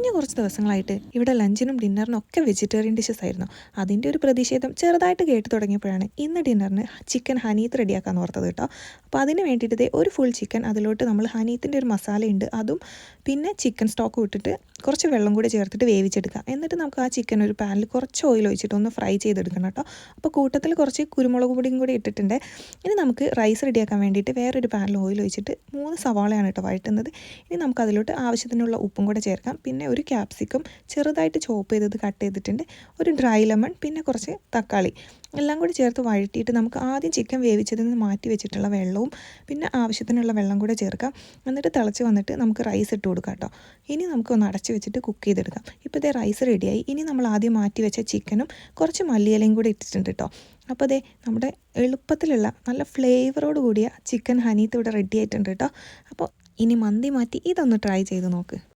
കഴിഞ്ഞ കുറച്ച് ദിവസങ്ങളായിട്ട് ഇവിടെ ലഞ്ചിനും ഡിന്നറിനും ഒക്കെ വെജിറ്റേറിയൻ ഡിഷസ് ആയിരുന്നു. അതിന്റെ ഒരു പ്രതിഷേധം ചെറുതായിട്ട് കേട്ട് തുടങ്ങിയപ്പോഴാണ് ഇന്ന് ഡിന്നറിന് ചിക്കൻ ഹനീത്ത് റെഡിയാക്കാൻ ഓർത്തത് കേട്ടോ. അപ്പോൾ അതിന് വേണ്ടിയിട്ട് ഒരു ഫുൾ ചിക്കൻ അതിലോട്ട് നമ്മൾ ഹനീത്തിന്റെ ഒരു മസാലയുണ്ട്. അതും പിന്നെ ചിക്കൻ സ്റ്റോക്ക് ഇട്ടിട്ട് കുറച്ച് വെള്ളം കൂടി ചേർത്തിട്ട് വേവിച്ചെടുക്കുക. എന്നിട്ട് നമുക്ക് ആ ചിക്കൻ ഒരു പാനിൽ കുറച്ച് ഓയിൽ ഒഴിച്ചിട്ട് ഒന്ന് ഫ്രൈ ചെയ്തെടുക്കണം കേട്ടോ. അപ്പോൾ കൂട്ടത്തിൽ കുറച്ച് കുരുമുളക് പൊടിയും കൂടി ഇട്ടിട്ടുണ്ട്. ഇനി നമുക്ക് റൈസ് റെഡിയാക്കാൻ വേണ്ടിയിട്ട് വേറൊരു പാനിൽ ഓയിൽ ഒഴിച്ചിട്ട് മൂന്ന് സവാളയാണ് കേട്ടോ വഴറ്റുന്നത്. ഇനി നമുക്ക് അതിലോട്ട് ആവശ്യത്തിനുള്ള ഉപ്പും കൂടെ ചേർക്കാം. പിന്നെ ഒരു ക്യാപ്സിക്കം ചെറുതായിട്ട് ചോപ്പ് ചെയ്തത് കട്ട് ചെയ്തിട്ടുണ്ട്. ഒരു ഡ്രൈ ലെമൺ പിന്നെ കുറച്ച് തക്കാളി. എല്ലാം കൂടി ചേർത്ത് വഴറ്റിയിട്ട് നമുക്ക് ആദ്യം ചിക്കൻ വേവിച്ചതിൽ നിന്ന് മാറ്റി വെച്ചിട്ടുള്ള വെള്ളവും പിന്നെ ആവശ്യത്തിനുള്ള വെള്ളം കൂടെ ചേർക്കാം. എന്നിട്ട് തിളച്ച് വന്നിട്ട് നമുക്ക് റൈസ് ഇട്ട് കൊടുക്കാം കേട്ടോ. ഇനി നമുക്ക് ഒന്ന് അടച്ച് വെച്ചിട്ട് കുക്ക് ചെയ്തെടുക്കാം. ഇപ്പോൾ ഇതേ റൈസ് റെഡിയായി ഇനി നമ്മൾ ആദ്യം മാറ്റി വെച്ച ചിക്കനും കുറച്ച് മല്ലിയിലയും കൂടി ഇട്ടിട്ടുണ്ട് കേട്ടോ അപ്പോൾ അതെ നമ്മുടെ എളുപ്പത്തിലുള്ള നല്ല ഫ്ലേവറോട് കൂടിയ ചിക്കൻ ഹനീത്ത് ഇവിടെ റെഡി ആയിട്ടുണ്ട് കേട്ടോ അപ്പോൾ ഇനി മന്തി മാറ്റി ഇതൊന്ന് ട്രൈ ചെയ്ത് നോക്ക്.